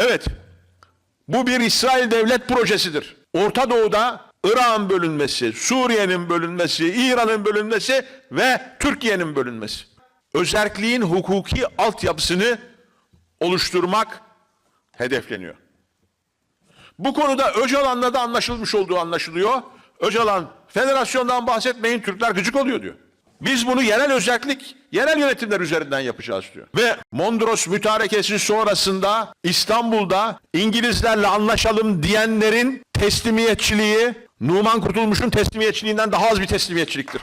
Evet, bu bir İsrail devlet projesidir. Orta Doğu'da Irak'ın bölünmesi, Suriye'nin bölünmesi, İran'ın bölünmesi ve Türkiye'nin bölünmesi. Özerkliğin hukuki altyapısını oluşturmak hedefleniyor. Bu konuda Öcalan'la da anlaşılmış olduğu anlaşılıyor. Öcalan federasyondan bahsetmeyin Türkler gıcık oluyor diyor. Biz bunu yerel özellik, yerel yönetimler üzerinden yapacağız diyor. Ve Mondros mütarekesi sonrasında İstanbul'da İngilizlerle anlaşalım diyenlerin teslimiyetçiliği Numan Kurtulmuş'un teslimiyetçiliğinden daha az bir teslimiyetçiliktir.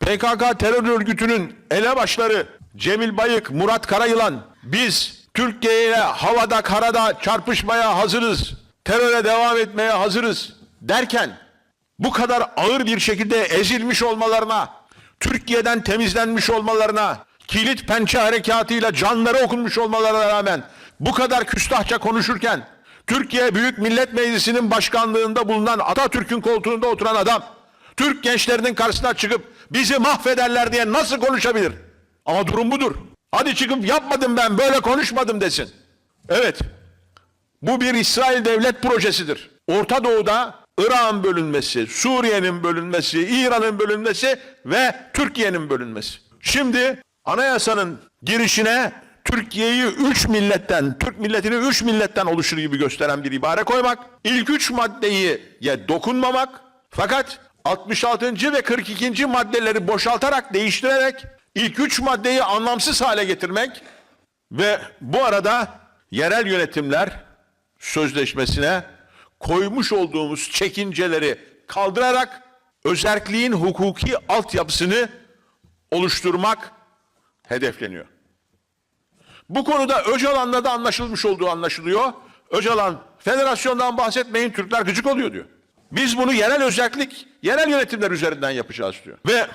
PKK terör örgütünün elebaşları Cemil Bayık, Murat Karayılan biz Türkiye ile havada karada çarpışmaya hazırız, teröre devam etmeye hazırız derken bu kadar ağır bir şekilde ezilmiş olmalarına, Türkiye'den temizlenmiş olmalarına, kilit pençe harekatıyla canları okunmuş olmalarına rağmen bu kadar küstahça konuşurken Türkiye Büyük Millet Meclisi'nin başkanlığında bulunan Atatürk'ün koltuğunda oturan adam Türk gençlerinin karşısına çıkıp bizi mahvederler diye nasıl konuşabilir? Ama durum budur. Hadi çıkıp yapmadım ben böyle konuşmadım desin. Evet. Bu bir İsrail devlet projesidir. Orta Doğu'da Irak'ın bölünmesi, Suriye'nin bölünmesi, İran'ın bölünmesi ve Türkiye'nin bölünmesi. Şimdi anayasanın girişine Türkiye'yi üç milletten, Türk milletini üç milletten oluşur gibi gösteren bir ibare koymak, ilk üç maddeyi ye dokunmamak, fakat 66. ve 42. maddeleri boşaltarak, değiştirerek ilk üç maddeyi anlamsız hale getirmek ve bu arada yerel yönetimler sözleşmesine koymuş olduğumuz çekinceleri kaldırarak özerkliğin hukuki altyapısını oluşturmak hedefleniyor. Bu konuda Öcalan'la da anlaşılmış olduğu anlaşılıyor. Öcalan federasyondan bahsetmeyin Türkler gıcık oluyor diyor. Biz bunu yerel özellik, yerel yönetimler üzerinden yapacağız diyor. Ve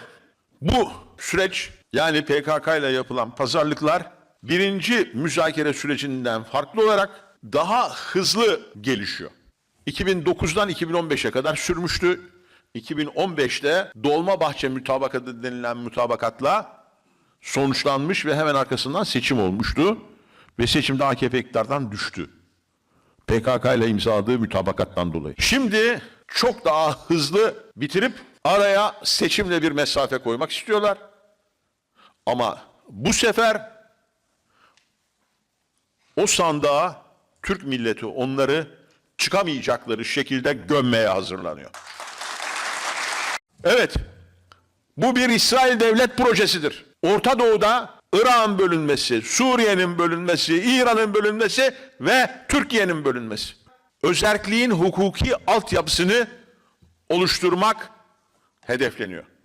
bu süreç yani PKK ile yapılan pazarlıklar birinci müzakere sürecinden farklı olarak daha hızlı gelişiyor. 2009'dan 2015'e kadar sürmüştü. 2015'te Dolmabahçe mütabakatı denilen mutabakatla sonuçlanmış ve hemen arkasından seçim olmuştu. Ve seçimde AKP iktidardan düştü. PKK ile imzaladığı mütabakattan dolayı. Şimdi çok daha hızlı bitirip araya seçimle bir mesafe koymak istiyorlar. Ama bu sefer o sandığa Türk milleti onları çıkamayacakları şekilde gömmeye hazırlanıyor. Evet, bu bir İsrail devlet projesidir. Orta Doğu'da Irak'ın bölünmesi, Suriye'nin bölünmesi, İran'ın bölünmesi ve Türkiye'nin bölünmesi. Özerkliğin hukuki altyapısını oluşturmak hedefleniyor.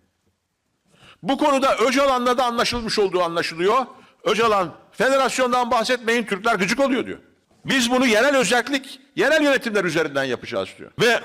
Bu konuda Öcalan'la da anlaşılmış olduğu anlaşılıyor. Öcalan federasyondan bahsetmeyin Türkler gıcık oluyor diyor. Biz bunu yerel özellik, yerel yönetimler üzerinden yapacağız diyor. Ve